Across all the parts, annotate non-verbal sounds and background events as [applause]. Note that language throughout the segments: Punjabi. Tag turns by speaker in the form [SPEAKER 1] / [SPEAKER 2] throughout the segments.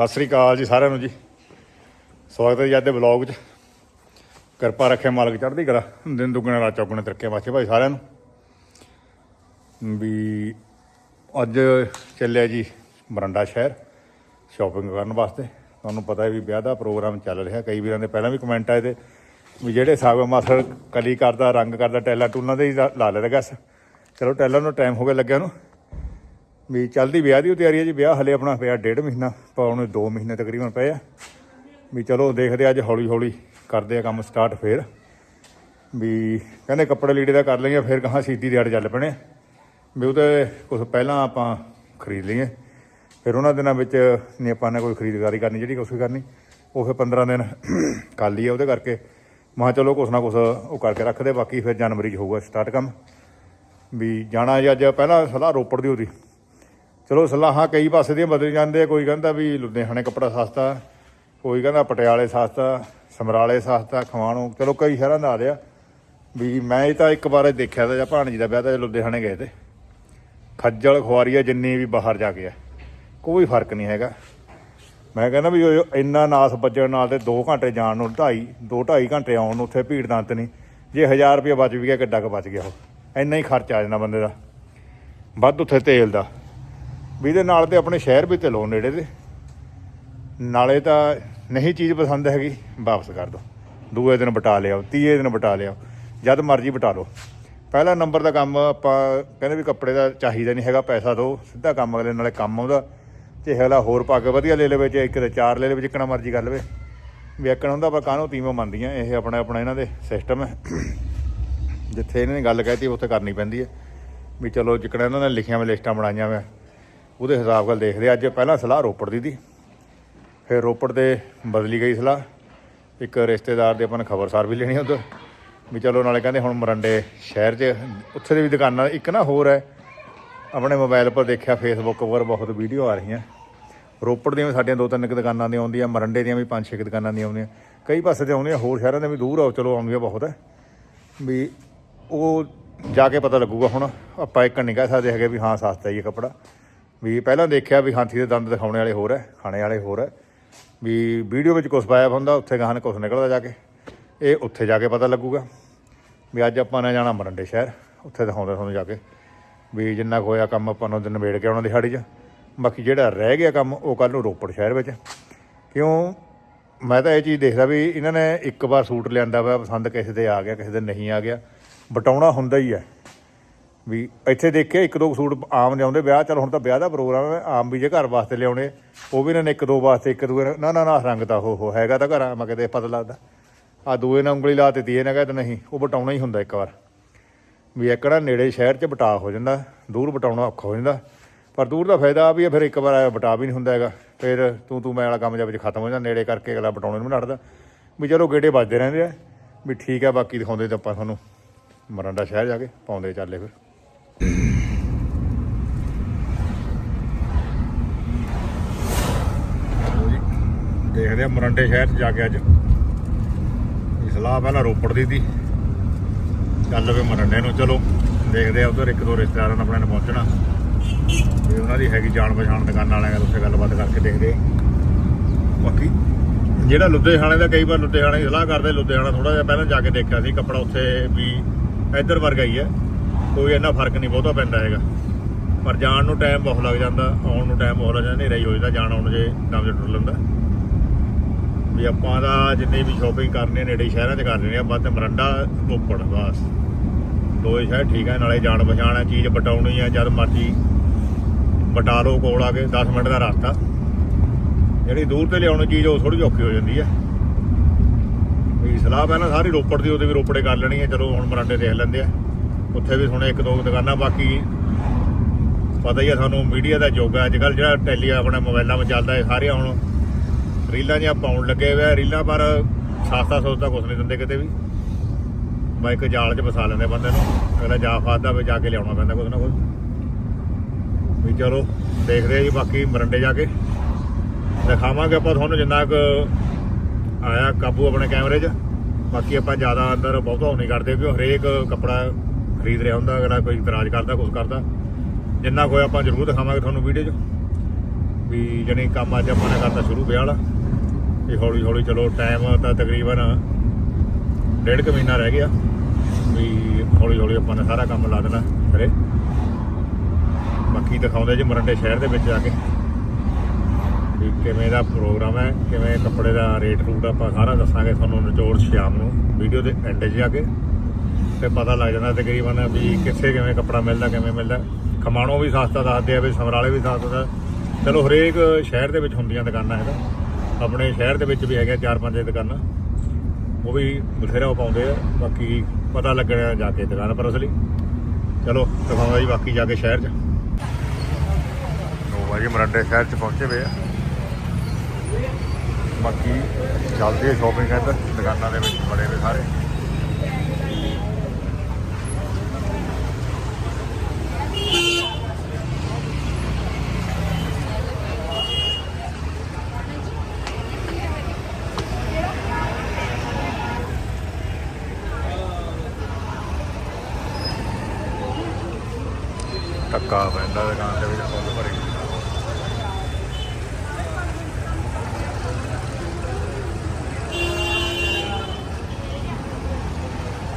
[SPEAKER 1] ਸਤਿ ਸ੍ਰੀ ਅਕਾਲ ਜੀ ਸਾਰਿਆਂ ਨੂੰ ਜੀ। ਸਵਾਗਤ ਹੈ ਜੀ ਅੱਜ ਦੇ ਵਲੌਗ 'ਚ। ਕਿਰਪਾ ਰੱਖੇ ਮਾਲਕ ਚੜ੍ਹਦੀ ਕਲਾ। ਦਿਨ ਦੁੱਗਣਾ ਰਾਤ ਚੌਗਣੇ ਤਰੱਕੇ ਵਾਸਤੇ ਭਾਈ ਸਾਰਿਆਂ ਨੂੰ। ਵੀ ਅੱਜ ਚੱਲਿਆ ਜੀ ਮਰੰਡਾ ਸ਼ਹਿਰ ਸ਼ਾਪਿੰਗ ਕਰਨ ਵਾਸਤੇ। ਤੁਹਾਨੂੰ ਪਤਾ ਹੈ ਵੀ ਵਿਆਹ ਦਾ ਪ੍ਰੋਗਰਾਮ ਚੱਲ ਰਿਹਾ। ਕਈ ਵੀਰਾਂ ਦੇ ਪਹਿਲਾਂ ਵੀ ਕਮੈਂਟ ਆਏ ਤੇ ਵੀ ਜਿਹੜੇ ਸਾਗ ਮਾਸਰ ਕਲੀ ਕਰਦਾ, ਰੰਗ ਕਰਦਾ, ਟੈਲਾ ਟੂਲਾਂ ਦੇ ਹੀ ਲਾ ਲਾ ਲੈਦਾ ਗਸ ਚਲੋ ਟੈਲਾਂ ਨੂੰ ਟਾਈਮ ਹੋ ਗਿਆ ਲੱਗਿਆ ਨੂੰ ਵੀ ਚੱਲਦੀ ਵਿਆਹ ਦੀ ਉਹ ਤਿਆਰੀ ਹੈ ਜੀ, ਵਿਆਹ ਹਲੇ ਆਪਣਾ ਪਿਆ ਡੇਢ ਮਹੀਨਾ ਪਾਉਣੇ 2 ਮਹੀਨੇ ਤਕਰੀਬਨ ਪਏ ਆ। ਵੀ ਚਲੋ ਦੇਖਦੇ ਅੱਜ ਹੌਲੀ ਹੌਲੀ ਕਰਦੇ ਆ ਕੰਮ ਸਟਾਰਟ ਫੇਰ। ਵੀ ਕਹਿੰਦੇ ਕੱਪੜੇ ਲੀੜੇ ਦਾ ਕਰ ਲਈਏ, ਫਿਰ ਕਹਾਂ ਸੀਤੀ ਦਿਹਾੜੇ ਚੱਲ ਪਣੇ ਵੀ ਉਹਦੇ ਕੁਝ ਪਹਿਲਾਂ ਆਪਾਂ ਖਰੀਦ ਲਈਏ। ਫਿਰ ਉਹਨਾਂ ਦਿਨਾਂ ਵਿੱਚ ਨਹੀਂ ਆਪਾਂ ਨੇ ਕੋਈ ਖਰੀਦਦਾਰੀ ਕਰਨੀ, ਜਿਹੜੀ ਕੁਛ ਕਰਨੀ, ਉਹ ਫਿਰ 15 ਦਿਨ ਖਾਲੀ ਆ ਉਹਦੇ ਕਰਕੇ। ਮਾ ਚਲੋ ਕੁਛ ਨਾ ਕੁਛ ਉਹ ਕਰਕੇ ਰੱਖਦੇ, ਬਾਕੀ ਫਿਰ ਜਨਵਰੀ 'ਚ ਹੋਊਗਾ ਸਟਾਰਟ ਕੰਮ। ਵੀ ਜਾਣਾ ਜੀ ਅੱਜ, ਪਹਿਲਾਂ ਸਲਾਹ ਰੋਪੜ ਦੀ ਉਹਦੀ। ਚਲੋ ਸਲਾਹਾਂ ਕਈ ਪਾਸੇ ਦੀਆਂ ਬਦਲ ਜਾਂਦੇ ਆ। ਕੋਈ ਕਹਿੰਦਾ ਵੀ ਲੁਧਿਆਣੇ ਕੱਪੜਾ ਸਸਤਾ, ਕੋਈ ਕਹਿੰਦਾ ਪਟਿਆਲੇ ਸਸਤਾ, ਸਮਰਾਲੇ ਸਸਤਾ, ਖਵਾਣੋ। ਚਲੋ ਕਈ ਸ਼ਹਿਰਾਂ ਦਾ ਆ ਰਿਹਾ ਵੀ ਮੈਂ ਇਹ ਤਾਂ ਇੱਕ ਵਾਰ ਦੇਖਿਆ ਤਾਂ ਜਾਂ ਭਾਣਜੀ ਦਾ ਵਿਆਹ ਤਾਂ ਲੁਧਿਆਣੇ ਗਏ ਤੇ। ਖੱਜਲ ਖੁਆਰੀ ਆ ਜਿੰਨੀ ਵੀ ਬਾਹਰ ਜਾ ਕੇ ਆ। ਕੋਈ ਫ਼ਰਕ ਨਹੀਂ ਹੈਗਾ। ਮੈਂ ਕਹਿੰਦਾ ਵੀ ਉਹ ਇੰਨਾ ਨਾਸ ਵੱਜਣ ਨਾਲ ਤੇ 2 ਘੰਟੇ ਜਾਣ ਨੂੰ 2.5 2 2.5 ਘੰਟੇ ਆਉਣ ਨੂੰ ਉੱਥੇ ਭੀੜ ਦੰਤ ਨਹੀਂ। ਜੇ 1000 ਰੁਪਏ ਬਚ ਵੀ ਗਿਆ, ਕਿੱਡਾ ਕੁ ਬਚ ਗਿਆ ਉਹ। ਇੰਨਾ ਹੀ ਖਰਚ ਆ ਜਾਂਦਾ ਬੰਦੇ ਦਾ। ਵੱਧ ਉੱਥੇ ਤੇਲ ਦਾ। ਵੀ ਇਹਦੇ ਨਾਲ ਤੇ ਆਪਣੇ ਸ਼ਹਿਰ ਵੀ ਤੇ ਲੋ ਨੇੜੇ ਦੇ। ਨਾਲੇ ਤਾਂ ਨਹੀਂ ਚੀਜ਼ ਪਸੰਦ ਹੈਗੀ, ਵਾਪਸ ਕਰ ਦੋ। ਦੂਏ ਦਿਨ ਬਟਾ ਲਿਆਓ, ਤੀਏ ਦਿਨ ਬਟਾ ਲਿਆਓ, ਜਦ ਮਰਜ਼ੀ ਬਟਾ ਲਓ। ਪਹਿਲਾ ਨੰਬਰ ਦਾ ਕੰਮ ਆਪਾਂ ਕਹਿੰਦੇ ਵੀ ਕੱਪੜੇ ਦਾ ਚਾਹੀਦਾ ਨਹੀਂ ਹੈਗਾ, ਪੈਸਾ ਦੋ, ਸਿੱਧਾ ਕੰਮ ਅਗਲੇ ਨਾਲੇ ਕੰਮ ਆਉਂਦਾ। ਤੇ ਅਗਲਾ ਹੋਰ ਪਾ ਕੇ ਵਧੀਆ ਲੈ ਲਵੇ, ਜੇ ਇੱਕ ਤੇ ਚਾਰ ਲੈ ਲਵੇ, ਜਿੱਕਣਾ ਮਰਜ਼ੀ ਕਰ ਲਵੇ। ਵੀ ਇੱਕਣ ਹੁੰਦਾ ਪਰ ਕਾਹਨੂੰ ਤੀਵੇਂ ਮੰਨਦੀਆਂ, ਇਹ ਆਪਣਾ ਆਪਣਾ ਇਹਨਾਂ ਦੇ ਸਿਸਟਮ ਹੈ। ਜਿੱਥੇ ਇਹਨਾਂ ਨੇ ਗੱਲ ਕਹਿਤੀ, ਉੱਥੇ ਕਰਨੀ ਪੈਂਦੀ ਹੈ। ਵੀ ਚਲੋ ਜਿੱਕਣਾ ਇਹਨਾਂ ਨੇ ਲਿਖੀਆਂ ਵੇ ਲਿਸਟਾਂ ਬਣਾਈਆਂ ਵੇ। ਉਹਦੇ ਹਿਸਾਬ ਨਾਲ ਦੇਖਦੇ ਆ। ਅੱਜ ਪਹਿਲਾਂ ਸਲਾਹ ਰੋਪੜ ਦੀ ਦੀ। ਫਿਰ ਰੋਪੜ ਤੇ ਬਦਲੀ ਗਈ ਸਲਾਹ। ਇੱਕ ਰਿਸ਼ਤੇਦਾਰ ਦੇ ਆਪਾਂ ਨੇ ਖਬਰਸਾਰ ਵੀ ਲੈਣੀ ਉਧਰ। ਵੀ ਚਲੋ ਨਾਲੇ ਕਹਿੰਦੇ ਹੁਣ ਮਰੰਡੇ ਸ਼ਹਿਰ 'ਚ, ਉੱਥੇ ਦੇ ਵੀ ਦੁਕਾਨਾਂ ਇੱਕ ਨਾ ਹੋਰ ਹੈ। ਆਪਣੇ ਮੋਬਾਈਲ ਪਰ ਦੇਖਿਆ ਫੇਸਬੁੱਕ ਉੱਪਰ ਬਹੁਤ ਵੀਡੀਓ ਆ ਰਹੀਆਂ। ਰੋਪੜ ਦੀਆਂ ਵੀ ਸਾਡੀਆਂ ਦੋ ਤਿੰਨ ਕੁ ਦੁਕਾਨਾਂ ਦੀਆਂ ਆਉਂਦੀਆਂ, ਮਰੰਡੇ ਦੀਆਂ ਵੀ ਪੰਜ ਛੇ ਕੁ ਦੁਕਾਨਾਂ ਦੀਆਂ ਆਉਂਦੀਆਂ। ਕਈ ਪਾਸੇ ਤੇ ਆਉਂਦੀਆਂ, ਹੋਰ ਸ਼ਹਿਰਾਂ ਦੇ ਵੀ ਦੂਰ ਆਓ ਚਲੋ ਆਉਂਦੀਆਂ ਬਹੁਤ ਹੈ। ਵੀ ਉਹ ਜਾ ਕੇ ਪਤਾ ਲੱਗੂਗਾ ਹੁਣ। ਆਪਾਂ ਇੱਕ ਨਹੀਂ ਕਹਿ ਸਕਦੇ ਹੈਗੇ ਵੀ ਹਾਂ ਸਸਤਾ ਹੀ ਹੈ ਕੱਪੜਾ। ਵੀ ਪਹਿਲਾਂ ਦੇਖਿਆ ਵੀ ਹਾਥੀ ਦੇ ਦੰਦ ਦਿਖਾਉਣੇ ਵਾਲੇ ਹੋਰ ਹੈ, ਖਾਣੇ ਵਾਲੇ ਹੋਰ ਹੈ। ਵੀ ਵੀਡੀਓ ਵਿੱਚ ਕੁਛ ਪਾਇਆ ਹੁੰਦਾ, ਉੱਥੇ ਗਾਹਨ ਨੇ ਕੁਛ ਨਿਕਲਦਾ ਜਾ ਕੇ। ਇਹ ਉੱਥੇ ਜਾ ਕੇ ਪਤਾ ਲੱਗੂਗਾ। ਵੀ ਅੱਜ ਆਪਾਂ ਨੇ ਜਾਣਾ ਮਰੰਡੇ ਸ਼ਹਿਰ, ਉੱਥੇ ਦਿਖਾਉਂਦੇ ਤੁਹਾਨੂੰ ਜਾ ਕੇ। ਵੀ ਜਿੰਨਾ ਕੁ ਹੋਇਆ ਕੰਮ ਆਪਾਂ ਨੂੰ ਦਿਨ ਨਿਬੇੜ ਕੇ ਆਉਣਾ ਦਿਹਾੜੀ 'ਚ। ਬਾਕੀ ਜਿਹੜਾ ਰਹਿ ਗਿਆ ਕੰਮ, ਉਹ ਕੱਲ ਨੂੰ ਰੋਪੜ ਸ਼ਹਿਰ ਵਿੱਚ। ਕਿਉਂ? ਮੈਂ ਤਾਂ ਇਹ ਚੀਜ਼ ਦੇਖਦਾ ਵੀ ਇਹਨਾਂ ਨੇ ਇੱਕ ਵਾਰ ਸੂਟ ਲਿਆਂਦਾ ਵਾ, ਪਸੰਦ ਕਿਸੇ ਦੇ ਆ ਗਿਆ, ਕਿਸੇ ਦੇ ਨਹੀਂ ਆ ਗਿਆ। ਬਟਾਉਣਾ ਹੁੰਦਾ ਹੀ ਹੈ। ਵੀ ਇੱਥੇ ਦੇਖਿਆ ਇੱਕ ਦੋ ਸੂਟ ਆਮ ਲਿਆਉਂਦੇ, ਵਿਆਹ ਚਲ ਹੁਣ ਤਾਂ ਵਿਆਹ ਦਾ ਪ੍ਰੋਗਰਾਮ ਹੈ, ਆਮ ਵੀ ਜੇ ਘਰ ਵਾਸਤੇ ਲਿਆਉਣੇ, ਉਹ ਵੀ ਇਹਨਾਂ ਨੇ ਇੱਕ ਦੋ ਵਾਸਤੇ, ਇੱਕ ਦੂਏ ਨਾ ਨਾ ਨਾ, ਰੰਗ ਤਾਂ ਉਹ ਹੋ ਹੈਗਾ ਤਾਂ ਘਰ, ਮੈਂ ਕਿਤੇ ਪਤਾ ਲੱਗਦਾ। ਆ ਦੂਏ ਨਾਲ ਉਂਗਲੀ ਲਾ ਦਿੱਤੀ, ਇਹਨੇ ਕਹਿੰਦਾ ਨਹੀਂ ਉਹ ਬਟਾਉਣਾ ਹੀ ਹੁੰਦਾ ਇੱਕ ਵਾਰ। ਵੀ ਇੱਕੜਾ ਨੇੜੇ ਸ਼ਹਿਰ 'ਚ ਬਟਾ ਹੋ ਜਾਂਦਾ, ਦੂਰ ਬਟਾਉਣਾ ਔਖਾ ਹੋ ਜਾਂਦਾ। ਪਰ ਦੂਰ ਦਾ ਫਾਇਦਾ ਆ ਵੀ ਇਹ ਫਿਰ ਇੱਕ ਵਾਰ ਬਟਾ ਵੀ ਨਹੀਂ ਹੁੰਦਾ ਹੈਗਾ। ਫਿਰ ਤੂੰ ਤੂੰ, ਮੈਂ ਵਾਲਾ ਕੰਮ ਜਾਂ ਵਿੱਚ ਖਤਮ ਹੋ ਜਾਂਦਾ, ਨੇੜੇ ਕਰਕੇ ਅਗਲਾ ਬਟਾਉਣੇ ਨੂੰ ਵੀ ਵੀ ਚਲੋ ਗੇੜੇ ਵੱਜਦੇ ਰਹਿੰਦੇ ਆ, ਵੀ ਠੀਕ ਆ, ਬਾਕੀ ਦਿਖਾਉਂਦੇ ਤਾਂ ਆਪਾਂ ਤੁਹਾਨੂੰ। ਮਰੰਡਾ ਸ਼ਹਿਰ ਜਾ ਕੇ ਪਾਉਂਦੇ ਚੱਲੇ ਫਿਰ। ਦੇਖਦੇ ਆ ਮਰੰਡੇ ਸ਼ਹਿਰ 'ਚ ਜਾ ਕੇ ਅੱਜ। ਵੀ ਸਲਾਹ ਪਹਿਲਾਂ ਰੋਪੜ ਦੀ ਸੀ ਚੱਲ ਵੇ ਮਰੰਡੇ ਨੂੰ, ਚਲੋ। ਦੇਖਦੇ ਆ ਉਧਰ ਇੱਕ ਦੋ ਰਿਸ਼ਤੇਦਾਰਾਂ ਨਾਲ ਆਪਣੇ ਨੇ ਪਹੁੰਚਣਾ। ਵੀ ਉਹਨਾਂ ਦੀ ਹੈਗੀ ਜਾਣ ਪਛਾਣ ਦੁਕਾਨਾਂ ਵਾਲਿਆਂ ਨਾਲ ਉੱਥੇ ਗੱਲਬਾਤ ਕਰਕੇ ਦੇਖਦੇ ਬਾਕੀ ਜਿਹੜਾ ਲੁਧਿਆਣੇ ਦਾ ਕਈ ਵਾਰ ਲੁਧਿਆਣੇ ਦੀ ਸਲਾਹ ਕਰਦੇ, ਲੁਧਿਆਣਾ ਥੋੜਾ ਜਿਹਾ ਪਹਿਲਾਂ ਜਾ ਕੇ ਦੇਖਿਆ ਸੀ, ਕੱਪੜਾ ਉੱਥੇ ਵੀ ਇੱਧਰ ਵਰਗਾ ਹੀ ਹੈ। ਕੋਈ ਇੰਨਾ ਫ਼ਰਕ ਨਹੀਂ, ਬਹੁਤਾ ਪੈਂਦਾ ਹੈਗਾ। ਪਰ ਜਾਣ ਨੂੰ ਟਾਈਮ ਬਹੁਤ ਲੱਗ ਜਾਂਦਾ, ਆਉਣ ਨੂੰ ਟਾਈਮ ਬਹੁਤ ਲੱਗ ਜਾਂਦਾ, ਹਨੇਰਾ ਹੀ ਹੋ ਜਾਂਦਾ, ਜਾਣ ਆਉਣ ਜੇ ਦਮ ਜਿਹਾ ਟੁੱਟ ਲੈਂਦਾ ਵੀ ਆਪਾਂ ਦਾ ਜਿੰਨੇ ਵੀ ਸ਼ਾਪਿੰਗ ਕਰਨੀ, ਨੇੜੇ ਸ਼ਹਿਰਾਂ 'ਚ ਕਰ ਲੈਣੀ ਆਪਾਂ ਬਸ ਮਰੰਡਾ ਰੋਪੜ ਬਸ। ਦੋਏ ਸ਼ਹਿਰ ਠੀਕ ਹੈ ਨਾਲੇ ਜਾਣ ਪਛਾਣ ਹੈ ਚੀਜ਼ ਬਟਾਉਣੀ ਹੈ ਜਦ ਮਰਜ਼ੀ ਬਟਾ ਲਓ ਕੋਲ ਆ ਕੇ 10 ਮਿੰਟ ਦਾ ਰਸਤਾ। ਜਿਹੜੀ ਦੂਰ ਤੇ ਲਿਆਉਣੀ ਚੀਜ਼ ਉਹ ਥੋੜੀ ਔਖੀ ਹੋ ਜਾਂਦੀ ਹੈ ਵੀ ਸਲਾਹ ਪਹਿਲਾਂ ਸਾਰੀ ਰੋਪੜ ਦੀ, ਉਹਦੇ ਵੀ ਰੋਪੜੇ ਕਰ ਲੈਣੀ ਹੈ ਚਲੋ ਹੁਣ ਮਰਾਂਡੇ ਦੇਖ ਲੈਂਦੇ ਆ। ਉੱਥੇ ਵੀ ਸੁਣੇ ਇੱਕ ਦੋ ਦੁਕਾਨਾਂ, ਬਾਕੀ ਪਤਾ ਹੀ ਆ ਤੁਹਾਨੂੰ ਮੀਡੀਆ ਦਾ ਯੁੱਗ ਹੈ ਅੱਜ ਕੱਲ ਜਿਹੜਾ ਟੈਲੀ ਆਪਣੇ ਮੋਬਾਈਲਾਂ 'ਤੇ ਚੱਲਦਾ ਹੈ ਸਾਰੇ ਹੁਣ ਰੀਲਾਂ ਜਿਹਾ ਪਾਉਣ ਲੱਗੇ ਹੋਏ ਆ। ਰੀਲਾਂ ਪਰ ਸਸਤਾ ਸੋਚਦਾ ਕੁਛ ਨਹੀਂ ਦਿੰਦੇ ਕਿਤੇ ਵੀ। ਬਾਈਕ ਜਾਲ 'ਚ ਫਸਾ ਲੈਂਦੇ ਬੰਦੇ ਨੂੰ। ਅਗਲਾ ਜਾ ਫਾਦਾ ਵੀ, ਜਾ ਕੇ ਲਿਆਉਣਾ ਪੈਂਦਾ ਕੁਝ ਨਾ ਕੁਝ ਵੀ ਚਲੋ, ਦੇਖਦੇ ਆ ਜੀ, ਬਾਕੀ ਮਰੰਡੇ ਜਾ ਕੇ। ਦਿਖਾਵਾਂਗੇ ਆਪਾਂ ਤੁਹਾਨੂੰ ਜਿੰਨਾ ਕੁ ਆਇਆ ਕਾਬੂ ਆਪਣੇ ਕੈਮਰੇ 'ਚ। ਬਾਕੀ ਆਪਾਂ ਜ਼ਿਆਦਾ ਅੰਦਰ ਬਹੁਤਾ ਉਹ ਨਹੀਂ ਕਰਦੇ ਕਿਉਂ ਹਰੇਕ ਕੱਪੜਾ ਖਰੀਦ ਰਿਹਾ ਹੁੰਦਾ, ਅਗਲਾ ਕੋਈ ਇਤਰਾਜ਼ ਕਰਦਾ ਕੁਝ ਕਰਦਾ। ਜਿੰਨਾ ਕੋਈ ਆਪਾਂ ਜ਼ਰੂਰ ਦਿਖਾਵਾਂਗੇ ਤੁਹਾਨੂੰ ਵੀਡੀਓ 'ਚ। ਵੀ ਜਣੀ ਕੰਮ ਅੱਜ ਆਪਾਂ ਨੇ ਕਰਤਾ ਸ਼ੁਰੂ ਵਿਆਹ ਵਾਲਾ। ਵੀ ਹੌਲੀ ਹੌਲੀ ਚਲੋ ਟਾਈਮ ਤਾਂ ਤਕਰੀਬਨ ਡੇਢ ਕੁ ਮਹੀਨਾ ਰਹਿ ਗਿਆ। ਵੀ ਹੌਲੀ ਹੌਲੀ ਆਪਾਂ ਨੇ ਸਾਰਾ ਕੰਮ ਲਾ ਦੇਣਾ ਕਰੇ ਬਾਕੀ ਦਿਖਾਉਂਦੇ ਜੀ ਮਰੰਡੇ ਸ਼ਹਿਰ ਦੇ ਵਿੱਚ ਜਾ ਕੇ। ਵੀ ਕਿਵੇਂ ਦਾ ਪ੍ਰੋਗਰਾਮ ਹੈ, ਕਿਵੇਂ ਕੱਪੜੇ ਦਾ ਰੇਟ ਰੂਟ ਆਪਾਂ ਸਾਰਾ ਦੱਸਾਂਗੇ ਤੁਹਾਨੂੰ ਨਿਚੋੜ ਸ਼ਾਮ ਨੂੰ। ਵੀਡੀਓ ਦੇ ਐਂਡ 'ਚ ਜਾ ਕੇ। ਤੇ ਪਤਾ ਲੱਗ ਜਾਂਦਾ ਤਕਰੀਬਨ ਵੀ ਕਿੱਥੇ ਕਿਵੇਂ ਕੱਪੜਾ ਮਿਲਦਾ, ਕਿਵੇਂ ਮਿਲਦਾ। ਖਮਾਣੋਂ ਵੀ ਸਸਤਾ ਦੱਸਦੇ ਆ ਵੀ ਸਮਰਾਲੇ ਵੀ ਸਸਤਾ ਦਾ ਚਲੋ ਹਰੇਕ ਸ਼ਹਿਰ ਦੇ ਵਿੱਚ ਹੁੰਦੀਆਂ ਦੁਕਾਨਾਂ ਹੈਗਾ ਆਪਣੇ ਸ਼ਹਿਰ ਦੇ ਵਿੱਚ ਵੀ ਹੈਗੇ ਚਾਰ ਪੰਜ ਦੁਕਾਨਾਂ। ਉਹ ਵੀ ਬਥੇਰਾ ਉਹ ਪਾਉਂਦੇ ਆ। ਬਾਕੀ ਪਤਾ ਲੱਗਣਾ ਜਾ ਕੇ ਦੁਕਾਨ ਪਰ ਅਸਲੀ। ਚਲੋ, ਦਿਖਾਉਂਦਾ ਜੀ ਬਾਕੀ ਜਾ ਕੇ ਸ਼ਹਿਰ 'ਚ। ਨੋ ਵਾਜੀ ਮਰੰਡੇ ਸ਼ਹਿਰ 'ਚ ਪਹੁੰਚੇ ਹੋਏ ਆ। ਬਾਕੀ ਚੱਲਦੇ ਚੱਲਦੀ ਸ਼ੋਪਿੰਗ ਇੱਧਰ, ਦੁਕਾਨਾਂ ਦੇ ਵਿੱਚ ਬੜੇ ਨੇ ਸਾਰੇ। ਧੱਕਾ ਪੈਂਦਾ ਦੁਕਾਨ ਦੇ ਵਿੱਚ ਫੁੱਲ ਭਰੀ।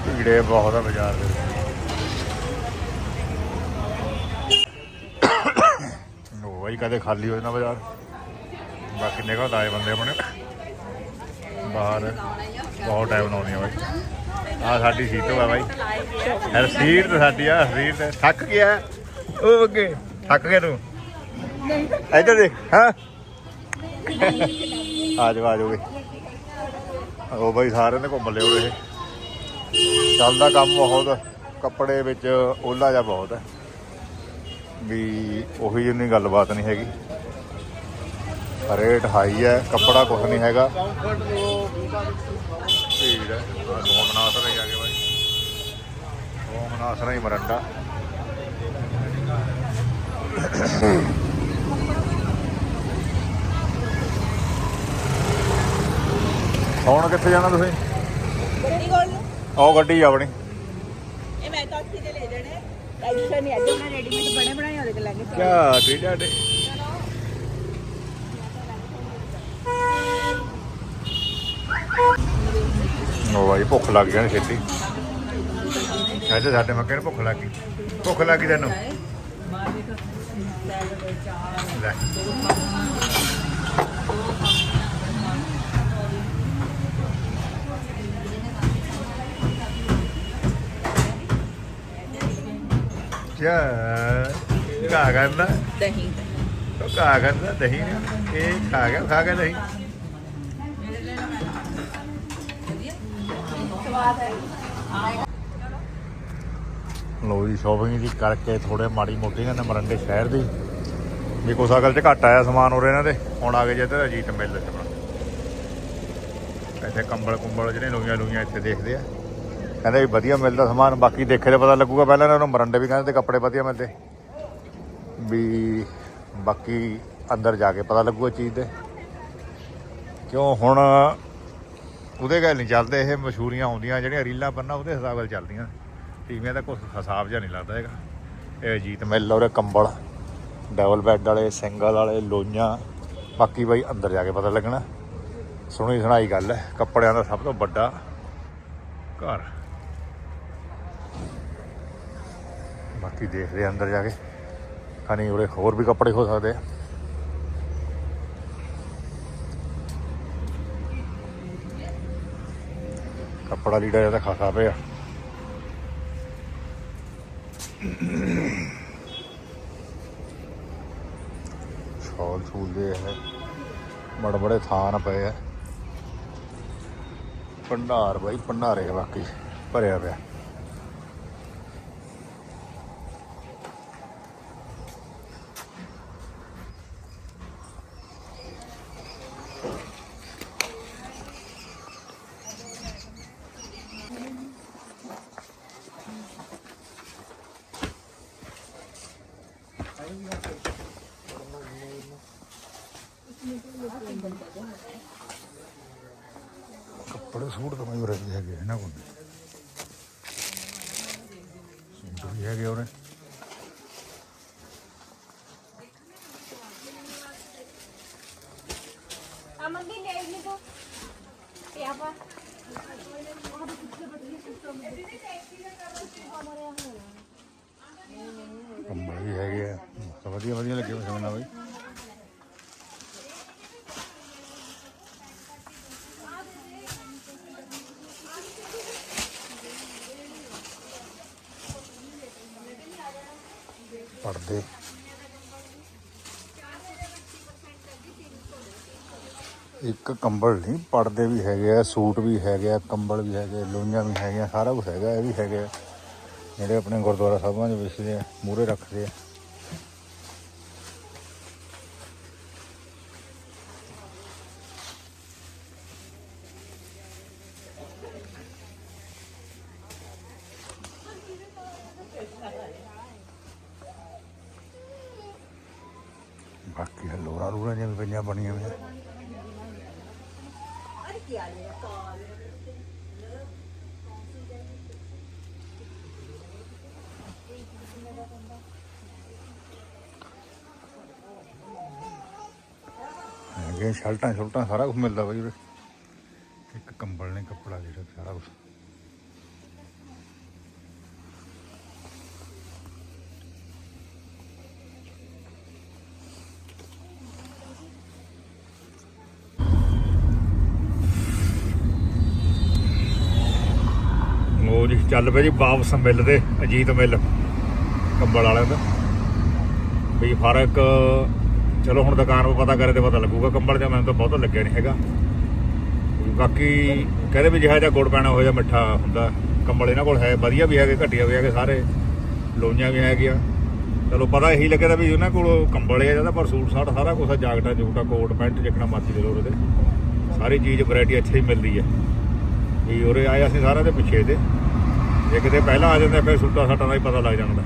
[SPEAKER 1] ਭੀੜੇ ਬਹੁਤ ਆ ਬਾਜ਼ਾਰ ਦੇ ਉਹ ਬਾਈ ਕਦੇ ਖਾਲੀ ਹੋ ਜਾਂਦਾ ਬਾਜ਼ਾਰ। ਬਾਕੀ ਨਿਕਲਦਾ ਆਏ ਬੰਦੇ ਆਪਣੇ। ਬਾਹਰ ਬਹੁਤ ਟਾਈਮ ਲਾਉਂਦੀਆਂ ਬਾਈ। ਆ ਸਾਡੀ ਸੀਟ ਵਾ ਬਾਈ। ਯਾਰ ਸੀਟ ਤਾਂ ਸਾਡੀ ਆ ਸੀਟ ਤੇ। ਥੱਕ ਗਿਆ। ਉਹ ਅੱਗੇ ਥੱਕ ਗਿਆ ਤੂੰ। ਇੱਧਰ ਦੇਖ, ਹਾਂ? ਆ ਜਾਓ ਆ ਜਾਓ ਉਹ ਬਾਈ ਸਾਰਿਆਂ ਨੇ ਘੁੰਮ ਲਿਓ ਇਹ। ਚੱਲਦਾ ਕੰਮ ਬਹੁਤ, ਕੱਪੜੇ ਵਿੱਚ ਓਲਾ ਜਿਹਾ ਬਹੁਤ ਹੈ। ਵੀ ਉਹੀ ਜਿੰਨੀ ਗੱਲਬਾਤ ਨਹੀਂ ਹੈਗੀ। ਰੇਟ ਹਾਈ ਹੈ, ਕੱਪੜਾ ਕੁਝ ਨਹੀਂ ਹੈਗਾ। ਭੀੜ ਹੈ। ਸੋਮਨਾਥ ਦੇ ਜਾ ਕੇ ਬਾਈ। ਸੋਮਨਾਥ ਨਹੀਂ ਮਰੰਡਾ। [coughs] ਹੁਣ ਕਿੱਥੇ ਜਾਣਾ ਤੁਸੀਂ?
[SPEAKER 2] ਗੱਡੀ ਕੋਲ ਨੂੰ।
[SPEAKER 1] ਆਓ ਗੱਡੀ ਆ ਆਪਣੀ।
[SPEAKER 2] ਇਹ ਮੈਂ ਤਾਂ ਉੱਥੇ ਲੈ ਜਾਣੇ ਟੈਨਸ਼ਨ ਨਹੀਂ ਅੱਜ ਮੈਂ ਰੈਡੀਮੇਡ ਬਣੇ ਬਣਾਏ ਵਾਲੇ ਲੈ ਕੇ
[SPEAKER 1] ਕਿਆ ਟੀਡਾ ਡੇ ਉਹ ਭਾਈ ਭੁੱਖ ਲੱਗ ਗਈ ਨਾ ਛੇਤੀ। ਕਹਿੰਦੇ ਸਾਡੇ ਮੱਕੇ ਨੂੰ ਭੁੱਖ ਲੱਗ ਗਈ। ਭੁੱਖ ਲੱਗ ਗਈ ਤੈਨੂੰ। ਲੈ ਕਿਆ ਕਾ ਕਰਦਾ
[SPEAKER 2] ਦਹੀਂ
[SPEAKER 1] ਉਹ ਕਾ ਕਰਦਾ ਦਹੀਂ ਨੇ ਇਹ ਖਾ ਗਿਆ ਖਾ ਗਿਆ ਦਹੀਂ ਲੋ ਜੀ ਸ਼ੋਪਿੰਗ ਜੀ ਕਰਕੇ ਥੋੜੇ ਮਾੜੀ ਮੋਟੀ ਇਹਨਾਂ ਨੇ ਮਰੰਡੇ ਸ਼ਹਿਰ ਦੀ ਵੀ ਕੋਸਾ ਚ ਘੱਟ ਆਇਆ ਸਮਾਨ ਉਰੇ ਇਹਨਾਂ ਦੇ, ਹੁਣ ਆ ਗਏ ਜੇ ਇੱਧਰ ਅਜੀਤ ਮਿਲ ਚ ਇੱਥੇ ਕੰਬਲ ਕੁੰਬਲ ਜਿਹੜੇ ਲੋਈਆਂ ਲੋਈਆਂ ਇੱਥੇ ਦੇਖਦੇ ਆ। ਕਹਿੰਦੇ ਵੀ ਵਧੀਆ ਮਿਲਦਾ ਸਮਾਨ, ਬਾਕੀ ਦੇਖੇ ਤੇ ਪਤਾ ਲੱਗੂਗਾ ਪਹਿਲਾਂ ਇਹਨਾਂ ਨੂੰ ਮਰੰਡੇ ਵੀ ਕਹਿੰਦੇ ਤੇ ਕੱਪੜੇ ਵਧੀਆ ਮਿਲਦੇ। ਵੀ ਬਾਕੀ ਅੰਦਰ ਜਾ ਕੇ ਪਤਾ ਲੱਗੂਗਾ ਚੀਜ਼ ਦੇ। ਕਿਉਂ ਹੁਣ ਉਹਦੇ ਗੱਲ ਨਹੀਂ ਚੱਲਦੇ, ਇਹ ਮਸ਼ਹੂਰੀਆਂ ਆਉਂਦੀਆਂ ਜਿਹੜੀਆਂ ਰੀਲਾਂ ਪੰਨਾ ਉਹਦੇ ਹਿਸਾਬ ਨਾਲ ਚੱਲਦੀਆਂ। ਟੀਵੀਆਂ ਦਾ ਕੁਛ ਹਿਸਾਬ ਜਿਹਾ ਨਹੀਂ ਲੱਗਦਾ ਹੈਗਾ। ਇਹ ਅਜੀਤ ਮਿਲ ਉਹਦੇ ਕੰਬਲ, ਡਬਲ ਬੈੱਡ ਵਾਲੇ, ਸਿੰਗਲ ਵਾਲੇ ਲੋਈਆਂ ਬਾਕੀ ਬਾਈ ਅੰਦਰ ਜਾ ਕੇ ਪਤਾ ਲੱਗਣਾ। ਸੁਣੀ ਸੁਣਾਈ ਗੱਲ ਹੈ, ਕੱਪੜਿਆਂ ਦਾ ਸਭ ਤੋਂ ਵੱਡਾ ਘਰ। ਬਾਕੀ ਦੇਖਦੇ ਅੰਦਰ ਜਾ ਕੇ। ਖਾਣੀ ਉਰੇ ਹੋਰ ਵੀ ਕੱਪੜੇ ਹੋ ਸਕਦੇ ਆ। ਕੱਪੜਾ ਲੀੜਾ ਜ਼ਿਆਦਾ ਖਾਸਾ ਪਿਆ। ਸ਼ਾਲ ਸ਼ੂਲ ਦੇ ਹੈ ਬੜੇ ਬੜੇ ਥਾਨ ਪਏ ਆ। ਭੰਡਾਰ ਬਾਈ, ਭੰਡਾਰੇ ਆ ਬਾਕੀ ਭਰਿਆ ਪਿਆ। ਕੱਪੜੇ ਸੂਟ ਤਾਂ ਮੈਨੂੰ ਰੱਖੇ ਹੈਗੇ ਇਹਨਾਂ ਕੋਲ। ਸੂਟ ਵੀ ਹੈਗੇ ਉਹਨੇ
[SPEAKER 3] ਅਮਨ ਦੀ ਲੈ ਲਈ ਤੂੰ ਤੇ ਆਪਾਂ
[SPEAKER 1] ਕੰਬਲ ਵੀ ਹੈਗੇ ਆ ਬਹੁਤ ਵਧੀਆ ਵਧੀਆ ਲੱਗੇ ਮੈਨੂੰ ਸਮਝਣਾ ਬਈ ਪਰਦੇ ਇੱਕ ਕੰਬਲ ਨਹੀਂ, ਪਰਦੇ ਵੀ ਹੈਗੇ ਆ, ਸੂਟ ਵੀ ਹੈਗੇ ਆ, ਕੰਬਲ ਵੀ ਹੈਗੇ, ਲੋਈਆਂ ਵੀ ਹੈਗੀਆਂ, ਸਾਰਾ ਕੁਝ ਹੈਗਾ, ਇਹ ਵੀ ਹੈਗੇ ਆ। ਜਿਹੜੇ ਆਪਣੇ ਗੁਰਦੁਆਰਾ ਸਾਹਿਬਾਂ 'ਚ ਵਿਛਦੇ ਆ, ਮੂਹਰੇ ਰੱਖਦੇ ਆ। ਬਾਕੀ ਲੋਰਾ ਰੂਰਾ ਜਿਵੇਂ ਪਈਆਂ ਬਣੀਆਂ ਹੋਈਆਂ। ਹੈਗੇ ਸ਼ਰਟਾਂ ਸ਼ਰਟਾਂ ਸਾਰਾ ਕੁਝ ਮਿਲਦਾ ਬਾਈ ਉਰੇ ਇੱਕ ਕੰਬਲ ਨੇ ਕੱਪੜਾ ਜਿਹੜਾ ਸਾਰਾ ਕੁਝ ਲੋ ਜੀ ਚੱਲ ਪਏ ਜੀ, ਵਾਪਸ ਮਿਲ ਤੇ ਅਜੀਤ ਮਿਲ, ਕੰਬਲ ਵਾਲਿਆਂ ਦਾ। ਵੀ ਫ਼ਰਕ, ਚਲੋ ਹੁਣ ਦੁਕਾਨ 'ਤੇ ਪਤਾ ਕਰੇ ਤੇ ਪਤਾ ਲੱਗੂਗਾ, ਕੰਬਲ ਦਾ ਮੈਨੂੰ ਤਾਂ ਬਹੁਤਾ ਲੱਗਿਆ ਨਹੀਂ ਹੈਗਾ। ਬਾਕੀ ਕਹਿੰਦੇ ਵੀ ਜਿਹੜਾ ਜਿਹਾ ਗੁੜ ਪੈਣਾ ਹੋ ਜਾ ਮਿੱਠਾ ਹੁੰਦਾ। ਕੰਬਲ ਇਹਨਾਂ ਕੋਲ ਹੈ, ਵਧੀਆ ਵੀ ਹੈਗੇ, ਘਟੀਆ ਵੀ ਹੈਗੇ ਸਾਰੇ, ਲੋਈਆਂ ਵੀ ਹੈਗੀਆਂ। ਚਲੋ ਪਤਾ ਇਹੀ ਲੱਗਦਾ ਵੀ ਉਹਨਾਂ ਕੋਲ ਕੰਬਲ ਹੈ ਜਿਹਦਾ ਪਰ ਸੂਟ ਸਾਟ ਸਾਰਾ ਕੁਝ ਜਾਕਟਾਂ, ਜੂਕਟਾਂ, ਕੋਟ, ਪੈਂਟ ਜਿੱਕਣਾ ਮਰਜ਼ੀ ਦੇ ਲੋ ਉਹਦੇ ਸਾਰੀ ਚੀਜ਼ ਵੈਰਾਈਟੀ ਇੱਥੇ ਹੀ ਮਿਲਦੀ ਹੈ। ਵੀ ਉਰੇ ਆਇਆ ਅਸੀਂ ਸਾਰਿਆਂ ਦੇ ਪਿੱਛੇ ਦੇ ਜੇ ਕਿਤੇ ਪਹਿਲਾਂ ਆ ਜਾਂਦੇ, ਫਿਰ ਸੂਟਾਂ ਸਾਟਾਂ ਦਾ ਹੀ ਪਤਾ ਲੱਗ ਜਾਂਦਾ।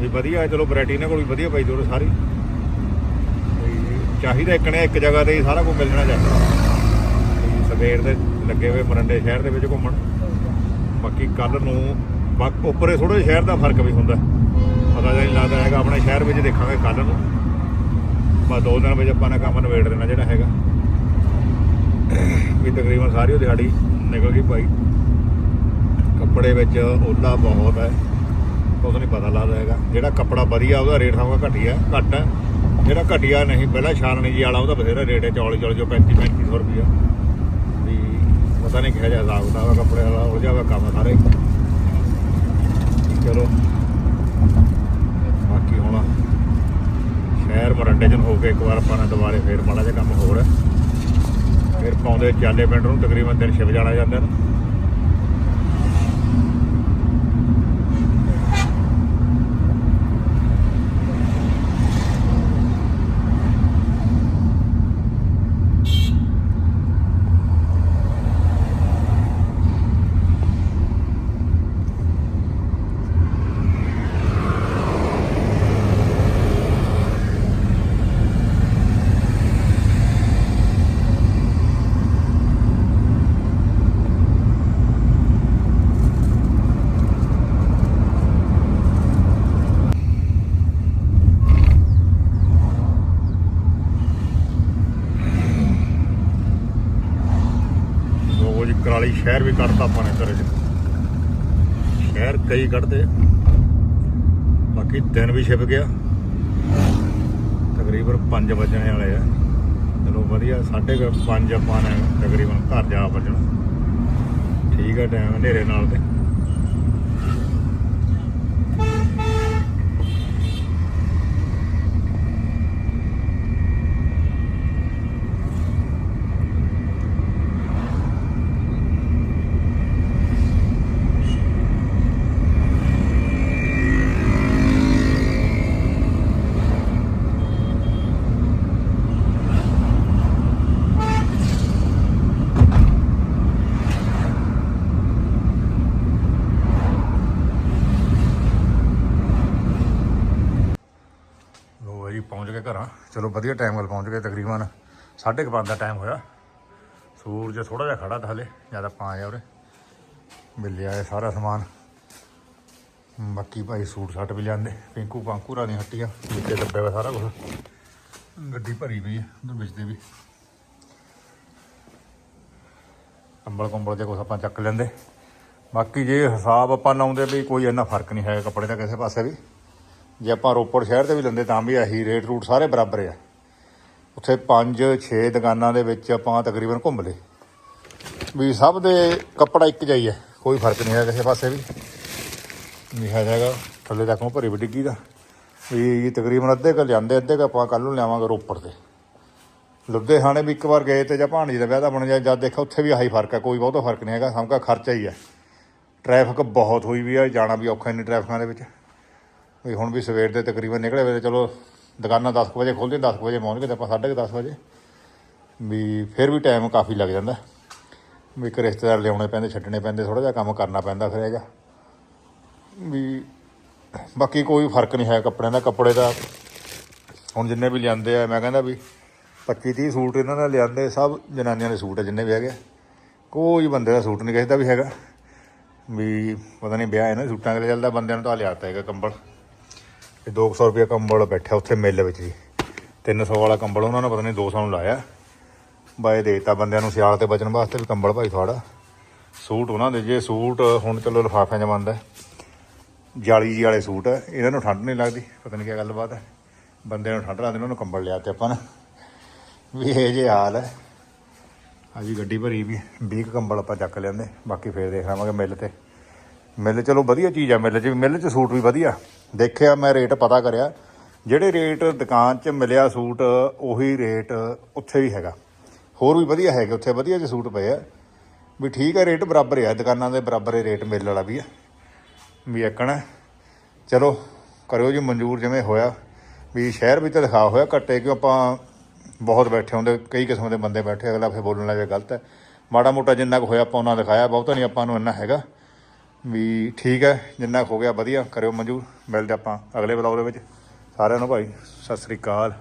[SPEAKER 1] ਵੀ ਵਧੀਆ, ਚਲੋ ਵੈਰਾਈਟੀ ਇਹਨਾਂ ਕੋਲ ਵੀ ਵਧੀਆ ਪਈ ਦੋਰੇ ਸਾਰੀ। ਚਾਹੀਦਾ ਇੱਕ ਨੇ ਇੱਕ ਜਗ੍ਹਾ ਤੇ ਹੀ ਸਾਰਾ ਕੁਝ ਮਿਲ ਜਾਣਾ ਚਾਹੀਦਾ ਸਵੇਰ ਦੇ ਲੱਗੇ ਹੋਏ ਮਰੰਡੇ ਸ਼ਹਿਰ ਦੇ ਵਿੱਚ ਘੁੰਮਣ। ਬਾਕੀ ਕੱਲ ਨੂੰ ਬਾਕ ਉੱਪਰੇ ਥੋੜੇ ਸ਼ਹਿਰ ਦਾ ਫ਼ਰਕ ਵੀ ਹੁੰਦਾ। ਪਤਾ ਨਹੀਂ ਲੱਗਦਾ ਹੈਗਾ, ਆਪਣੇ ਸ਼ਹਿਰ ਵਿੱਚ ਦੇਖਾਂਗੇ ਕੱਲ ਨੂੰ। ਬਸ ਦੋ ਦਿਨ ਵਿੱਚ ਆਪਾਂ ਨੇ ਕੰਮ ਨਵੇੜ ਦੇਣਾ ਜਿਹੜਾ ਹੈਗਾ। ਵੀ ਤਕਰੀਬਨ ਸਾਰੀ ਉਹ ਦਿਹਾੜੀ ਨਿਕਲ ਗਈ ਭਾਈ। ਕੱਪੜੇ ਵਿੱਚ ਓਲਾ ਬਹੁਤ ਹੈ। ਕੁਝ ਨਹੀਂ ਪਤਾ ਲੱਗਦਾ ਹੈਗਾ। ਜਿਹੜਾ ਕੱਪੜਾ ਵਧੀਆ, ਉਹਦਾ ਰੇਟ ਸਮਾਂ ਘਟੀਆ, ਘੱਟ ਹੈ। ਜਿਹੜਾ ਘਟੀਆ ਨਹੀਂ, ਪਹਿਲਾਂ ਛਾਲਣੀ ਜੀ ਵਾਲਾ, ਉਹਦਾ ਬਥੇਰਾ ਰੇਟ ਹੈ ਚੌਲੀ ਚੌਲੀ ਜੋ 35 3500 ਰੁਪਿਆ ਵੀ ਪਤਾ ਨਹੀਂ ਕਿਹਾ ਜਿਹਾ ਹਿਸਾਬ ਕਿਤਾਬ ਹੈ ਕੱਪੜੇ ਵਾਲਾ ਉਲਝਿਆ ਹੋਇਆ ਕੰਮ ਸਾਰੇ। ਚਲੋ। ਬਾਕੀ ਹੁਣ ਸ਼ਹਿਰ ਮਰੰਡੇ ਚ ਹੋ ਕੇ ਇੱਕ ਵਾਰ ਆਪਾਂ ਨੇ ਦੁਬਾਰੇ ਫੇਰ ਮਾੜਾ ਜਿਹਾ ਕੰਮ ਹੋਰ ਹੈ। ਫਿਰ ਪਾਉਂਦੇ ਚਾਲੇ ਪਿੰਡ ਨੂੰ, ਤਕਰੀਬਨ ਦਿਨ ਛਿਪ ਜਾਣਾ ਜਾਂਦਾ ਨਾ ਉਹ ਜੀ ਕਰਾਲੀ ਸ਼ਹਿਰ ਵੀ ਕੱਢਤਾ ਆਪਾਂ ਨੇ ਘਰੇ। ਚ ਸ਼ਹਿਰ ਕਈ ਕੱਢਦੇ ਬਾਕੀ ਦਿਨ ਵੀ ਛਿਪ ਗਿਆ। ਤਕਰੀਬਨ 5 ਵਜਣੇ ਵਾਲੇ ਆ। ਚਲੋ ਵਧੀਆ 5:30 ਆਪਾਂ ਨੇ ਤਕਰੀਬਨ ਘਰ ਜਾ ਵੱਜਣਾ। ਠੀਕ ਆ ਟਾਈਮ ਹਨੇਰੇ ਨਾਲ ਤੇ ਲੋ ਜੀ ਪਹੁੰਚ ਗਏ ਘਰਾਂ। ਚਲੋ ਵਧੀਆ ਟਾਈਮ ਨਾਲ ਪਹੁੰਚ ਗਏ ਤਕਰੀਬਨ। 5:30 ਦਾ ਟਾਈਮ ਹੋਇਆ। ਸੂਰਜ ਥੋੜਾ ਜਿਹਾ ਖੜਾ ਤਾਂ ਹਲੇ ਜਦ ਆਪਾਂ ਆਏ ਉਰੇ। ਮਿਲ ਲਿਆ ਇਹ ਸਾਰਾ ਸਮਾਨ। ਬਾਕੀ ਭਾਈ ਸੂਟ ਸਾਟ ਵੀ ਲਿਆਂਦੇ। ਪਿੰਕੂ ਪਾਂਕੂਰਾ ਦੀਆਂ ਹੱਟੀਆਂ ਵਿੱਚੇ ਦੱਬੇ ਹੋਇਆ ਸਾਰਾ ਕੁਝ ਗੱਡੀ ਭਰੀ ਪਈ ਹੈ ਉਧਰ ਵੇਚਦੇ ਵੀ। ਕੰਬਲ ਕੰਬਲ ਜੇ ਕੁਛ ਆਪਾਂ ਚੱਕ ਲੈਂਦੇ। ਬਾਕੀ ਜੇ ਹਿਸਾਬ ਆਪਾਂ ਲਾਉਂਦੇ ਵੀ ਕੋਈ ਇੰਨਾ ਫ਼ਰਕ ਨਹੀਂ ਹੈ, ਕੱਪੜੇ ਦਾ ਕਿਸੇ ਪਾਸੇ ਵੀ। ਜੇ ਆਪਾਂ ਰੋਪੜ ਸ਼ਹਿਰ ਤੇ ਵੀ ਲੈਂਦੇ ਤਾਂ ਵੀ ਆਹੀ ਰੇਟ ਰੂਟ ਸਾਰੇ ਬਰਾਬਰ ਆ। ਉੱਥੇ 5 6 ਦੁਕਾਨਾਂ ਦੇ ਵਿੱਚ ਆਪਾਂ ਤਕਰੀਬਨ ਘੁੰਮ ਲਏ। ਵੀ ਸਭ ਦੇ ਕੱਪੜਾ ਇੱਕ ਜਿਹਾ ਹੀ ਹੈ ਕੋਈ ਫ਼ਰਕ ਨਹੀਂ ਹੈ ਕਿਸੇ ਪਾਸੇ ਵੀ। ਨਹੀਂ ਹੈਗਾ ਥੱਲੇ ਤੱਕ ਨੂੰ ਭਰੀ ਵੀ ਡਿੱਗੀ ਦਾ। ਵੀ ਤਕਰੀਬਨ ਅੱਧੇ ਕ ਲਿਆਂਦੇ, ਅੱਧੇ ਕ ਆਪਾਂ ਕੱਲ ਨੂੰ ਲਿਆਵਾਂਗੇ ਰੋਪੜ ਤੇ ਲੁਧਿਆਣੇ ਵੀ ਇੱਕ ਵਾਰ ਗਏ ਤੇ ਜਾਂ ਭਾਣਜੀ ਦਾ ਵਿਆਹ ਦਾ ਬਣ ਜਾ ਜਦ ਦੇਖਿਆ ਉੱਥੇ ਵੀ ਆਹੀ ਫ਼ਰਕ ਹੈ ਕੋਈ ਬਹੁਤਾ ਫ਼ਰਕ ਨਹੀਂ ਹੈਗਾ, ਸਭ ਸਮਕਾ ਖਰਚਾ ਹੀ ਹੈ ਟ੍ਰੈਫਿਕ ਬਹੁਤ ਹੋਈ ਵੀ ਆ, ਜਾਣਾ ਵੀ ਔਖਾ ਨਹੀਂ ਟ੍ਰੈਫਿਕਾਂ ਦੇ ਵਿੱਚ। ਵੀ ਹੁਣ ਵੀ ਸਵੇਰ ਦੇ ਤਕਰੀਬਨ ਨਿਕਲੇ ਵੇ ਚਲੋ ਦੁਕਾਨਾਂ 10 ਕੁ ਵਜੇ ਖੋਲ੍ਹਦੀਆਂ 10 ਵਜੇ ਪਹੁੰਚ ਗਏ ਤਾਂ ਆਪਾਂ 10:30 ਵਜੇ। ਵੀ ਫਿਰ ਵੀ ਟਾਈਮ ਕਾਫੀ ਲੱਗ ਜਾਂਦਾ। ਵੀ ਇੱਕ ਰਿਸ਼ਤੇਦਾਰ ਲਿਆਉਣੇ ਪੈਂਦੇ, ਛੱਡਣੇ ਪੈਂਦੇ ਥੋੜਾ ਜਿਹਾ ਕੰਮ ਕਰਨਾ ਪੈਂਦਾ ਫਿਰ ਹੈਗਾ। ਵੀ ਬਾਕੀ ਕੋਈ ਫ਼ਰਕ ਨਹੀਂ ਹੈ ਕੱਪੜਿਆਂ ਦਾ। ਕੱਪੜੇ ਦਾ ਹੁਣ ਜਿੰਨੇ ਵੀ ਲਿਆਂਦੇ ਆ, ਮੈਂ ਕਹਿੰਦਾ ਵੀ 25 30 ਸੂਟ ਇਹਨਾਂ ਦਾ ਲਿਆਂਦੇ, ਸਭ ਜਨਾਨੀਆਂ ਦੇ ਸੂਟ ਆ ਜਿੰਨੇ ਵੀ ਹੈਗੇ। ਕੋਈ ਬੰਦੇ ਦਾ ਸੂਟ ਨਹੀਂ ਕਿਸੇ ਦਾ ਵੀ ਹੈਗਾ। ਵੀ ਪਤਾ ਨਹੀਂ ਵਿਆਹ ਇਹਨਾਂ ਨਾ ਸੂਟਾਂ ਦੇ ਚੱਲਦਾ ਬੰਦਿਆਂ ਨੂੰ ਤਾਂ ਲਿਆਤਾ ਹੈਗਾ ਕੰਬਲ। ਤੇ 200 ਰੁਪਏ ਕੰਬਲ ਬੈਠਾ ਉੱਥੇ ਮਿੱਲ ਵਿੱਚ ਜੀ। 300 ਵਾਲਾ ਕੰਬਲ ਉਹਨਾਂ ਨੇ ਪਤਾ ਨਹੀਂ 200 ਨੂੰ ਲਾਇਆ। ਬਾਏ ਦੇਤਾ ਬੰਦਿਆਂ ਨੂੰ ਸਿਆਲ ਤੇ ਬਚਣ ਵਾਸਤੇ ਵੀ ਕੰਬਲ ਭਾਈ ਤੁਹਾਡਾ। ਸੂਟ ਉਹਨਾਂ ਦੇ ਜੇ ਸੂਟ ਹੁਣ ਚਲੋ ਲਿਫਾਫਿਆਂ 'ਚ ਬੰਦ ਜਾਲੀ ਜੀ ਵਾਲੇ ਸੂਟ ਆ, ਇਹਨਾਂ ਨੂੰ ਠੰਡ ਨਹੀਂ ਲੱਗਦੀ ਪਤਾ ਨਹੀਂ ਕੀ ਗੱਲਬਾਤ ਹੈ। ਬੰਦਿਆਂ ਨੂੰ ਠੰਡ ਲੱਗਦੀ ਉਹਨਾਂ ਨੂੰ ਕੰਬਲ ਲਿਆ ਤੇ ਆਪਾਂ ਨਾ। ਵੀ ਇਹ ਜੇ ਹਾਲ ਹੈ। ਹਾਂਜੀ ਗੱਡੀ ਭਰੀ ਵੀ 20 ਕੁ ਕੰਬਲ ਆਪਾਂ ਚੱਕ ਲਿਆਂਦੇ ਬਾਕੀ ਫੇਰ ਦੇਖ ਲਵਾਂਗੇ ਮਿੱਲ ਤੇ। ਮਿੱਲ ਚਲੋ ਵਧੀਆ ਚੀਜ਼ ਆ ਮਿੱਲ 'ਚ ਵੀ ਮਿੱਲ 'ਚ ਸੂਟ ਵੀ ਵਧੀਆ। ਦੇਖਿਆ, ਮੈਂ ਰੇਟ ਪਤਾ ਕਰਿਆ। ਜਿਹੜੇ ਰੇਟ ਦੁਕਾਨ 'ਚ ਮਿਲਿਆ ਸੂਟ, ਉਹੀ ਰੇਟ ਉੱਥੇ ਵੀ ਹੈਗਾ। ਹੋਰ ਵੀ ਵਧੀਆ ਹੈਗੇ ਉੱਥੇ, ਵਧੀਆ ਜਿਹੇ ਸੂਟ ਪਏ ਆ। ਵੀ ਠੀਕ ਹੈ ਰੇਟ ਬਰਾਬਰ ਆ। ਦੁਕਾਨਾਂ ਦੇ ਬਰਾਬਰ ਹੀ ਰੇਟ ਮਿਲ ਵਾਲਾ ਵੀ ਆ। ਵੀ ਇੱਕਣ ਚਲੋ ਕਰਿਓ ਜੀ ਮਨਜ਼ੂਰ ਜਿਵੇਂ ਹੋਇਆ। ਵੀ ਸ਼ਹਿਰ ਵੀ ਤਾਂ ਦਿਖਾ ਹੋਇਆ ਘੱਟੇ ਕਿਉਂ ਆਪਾਂ ਬਹੁਤ ਬੈਠੇ ਹੁੰਦੇ, ਕਈ ਕਿਸਮ ਦੇ ਬੰਦੇ ਬੈਠੇ ਅਗਲਾ ਫਿਰ ਬੋਲਣ ਲੱਗੇ ਗਲਤ ਹੈ। ਮਾੜਾ ਮੋਟਾ ਜਿੰਨਾ ਕੁ ਹੋਇਆ ਆਪਾਂ ਉਹਨਾਂ ਦਿਖਾਇਆ, ਬਹੁਤਾ ਨਹੀਂ ਆਪਾਂ ਨੂੰ ਇੰਨਾ ਹੈਗਾ। ਵੀ ਠੀਕ ਹੈ, ਜਿੰਨਾ ਕੁ ਹੋ ਗਿਆ ਵਧੀਆ, ਕਰਿਓ ਮਨਜ਼ੂਰ। ਮਿਲਦੇ ਆਪਾਂ ਅਗਲੇ ਬਲੌਗ ਦੇ ਵਿੱਚ। ਸਾਰਿਆਂ ਨੂੰ ਭਾਈ, ਸਤਿ ਸ੍ਰੀ ਅਕਾਲ।